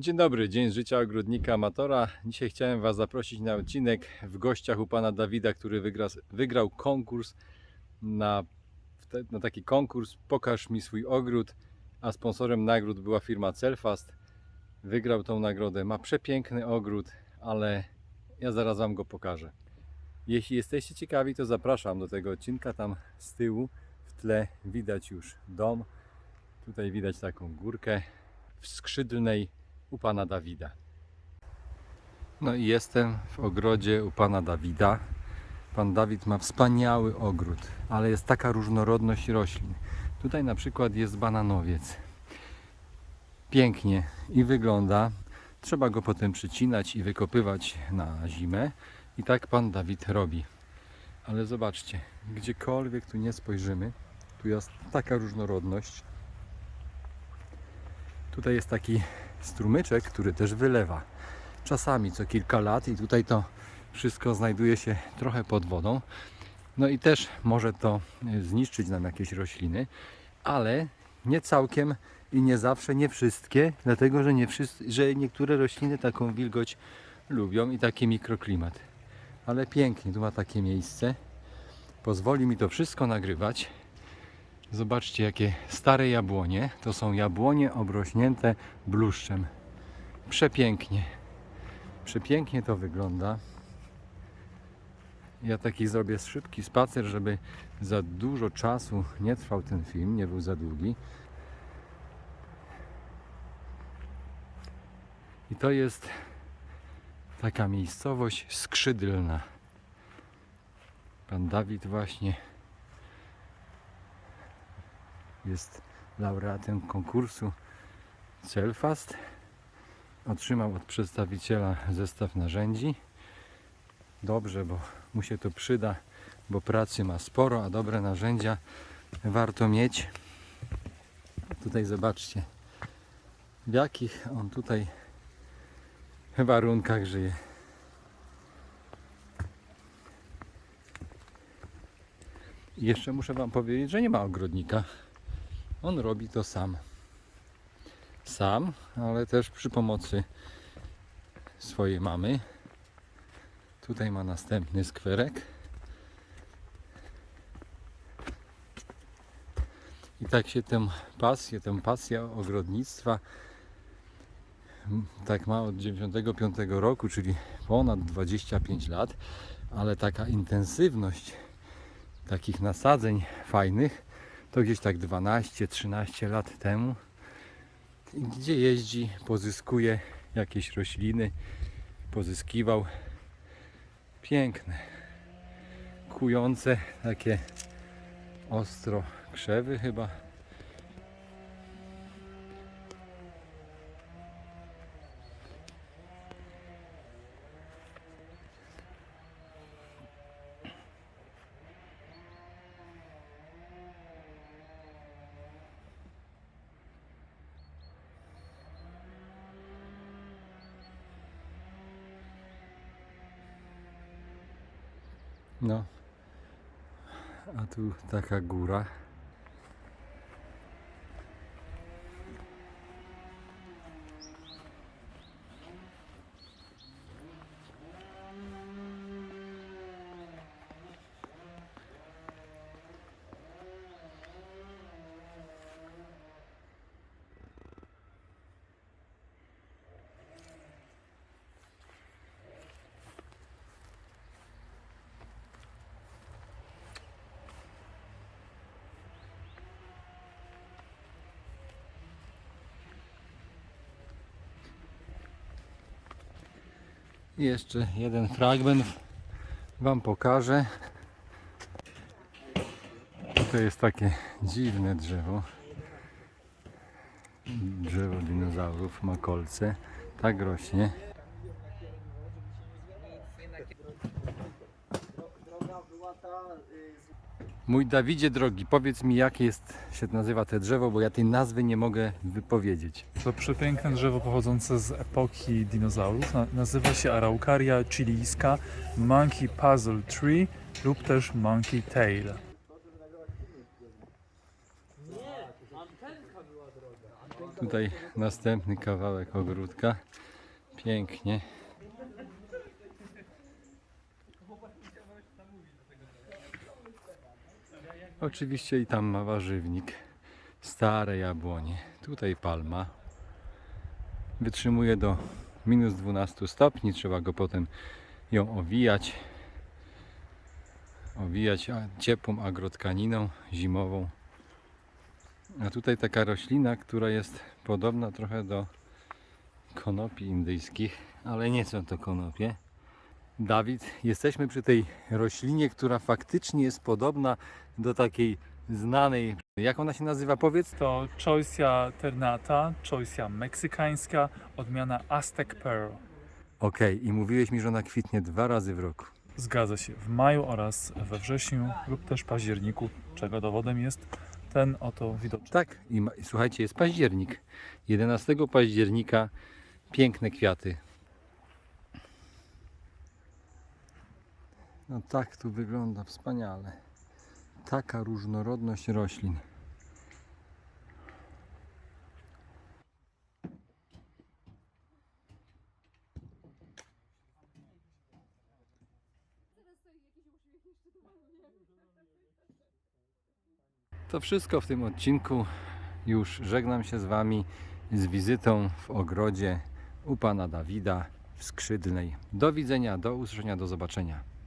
Dzień dobry, dzień życia ogrodnika amatora. Dzisiaj chciałem Was zaprosić na odcinek w gościach u pana Dawida, który wygra, wygrał konkurs na, na taki konkurs Pokaż mi swój ogród, a sponsorem nagród była firma Celfast. Wygrał tą nagrodę, ma przepiękny ogród, ale ja zaraz Wam go pokażę. Jeśli jesteście ciekawi, to zapraszam do tego odcinka. Tam z tyłu w tle widać już dom. Tutaj widać taką górkę w skrzydlnej u pana Dawida. No i jestem w ogrodzie u pana Dawida. Pan Dawid ma wspaniały ogród, ale jest taka różnorodność roślin. Tutaj na przykład jest bananowiec. Pięknie i wygląda. Trzeba go potem przycinać i wykopywać na zimę. I tak pan Dawid robi. Ale zobaczcie, gdziekolwiek tu nie spojrzymy, tu jest taka różnorodność. Tutaj jest taki strumyczek, który też wylewa. Czasami co kilka lat i tutaj to wszystko znajduje się trochę pod wodą. No i też może to y, zniszczyć nam jakieś rośliny, ale nie całkiem i nie zawsze, nie wszystkie, dlatego że, nie wszyscy, że niektóre rośliny taką wilgoć lubią i taki mikroklimat. Ale pięknie, tu ma takie miejsce. Pozwoli mi to wszystko nagrywać. Zobaczcie, jakie stare jabłonie. To są jabłonie obrośnięte bluszczem. Przepięknie. Przepięknie to wygląda. Ja taki zrobię szybki spacer, żeby za dużo czasu nie trwał ten film, nie był za długi. I to jest taka miejscowość skrzydlna. Pan Dawid właśnie jest laureatem konkursu Celfast. Otrzymał od przedstawiciela zestaw narzędzi. Dobrze, bo mu się to przyda, bo pracy ma sporo, a dobre narzędzia warto mieć. Tutaj zobaczcie, w jakich on tutaj warunkach żyje. I jeszcze muszę Wam powiedzieć, że nie ma ogrodnika. On robi to sam. Sam, ale też przy pomocy swojej mamy. Tutaj ma następny skwerek. I tak się tę pasję, tę pasję ogrodnictwa tak ma od 95 roku, czyli ponad 25 lat, ale taka intensywność takich nasadzeń fajnych to gdzieś tak 12-13 lat temu, gdzie jeździ, pozyskuje jakieś rośliny, pozyskiwał. Piękne, kujące, takie ostro krzewy chyba. No. A tu taka góra. Jeszcze jeden fragment Wam pokażę. To jest takie dziwne drzewo. Drzewo dinozaurów ma kolce. Tak rośnie. Mój Dawidzie drogi, powiedz mi jakie jest, się nazywa te drzewo, bo ja tej nazwy nie mogę wypowiedzieć. To przepiękne drzewo pochodzące z epoki dinozaurów. Na, nazywa się Araucaria chilijska Monkey Puzzle Tree lub też Monkey Tail. Tutaj następny kawałek ogródka. Pięknie. Oczywiście i tam ma warzywnik. Stare jabłonie. Tutaj palma. Wytrzymuje do minus 12 stopni. Trzeba go potem ją owijać. Owijać ciepłą agrotkaniną zimową. A tutaj taka roślina, która jest podobna trochę do konopi indyjskich, ale nie są to konopie. Dawid, jesteśmy przy tej roślinie, która faktycznie jest podobna do takiej znanej. Jak ona się nazywa? Powiedz. To Choicia ternata, Choicia meksykańska, odmiana Aztec Pearl. Okej, i mówiłeś mi, że ona kwitnie dwa razy w roku. Zgadza się, w maju oraz we wrześniu lub też październiku, czego dowodem jest ten oto widoczny. Tak, i, ma, i słuchajcie, jest październik. 11 października piękne kwiaty. No tak tu wygląda wspaniale. Taka różnorodność roślin. To wszystko w tym odcinku. Już żegnam się z Wami z wizytą w ogrodzie u pana Dawida w Skrzydlnej. Do widzenia, do usłyszenia, do zobaczenia.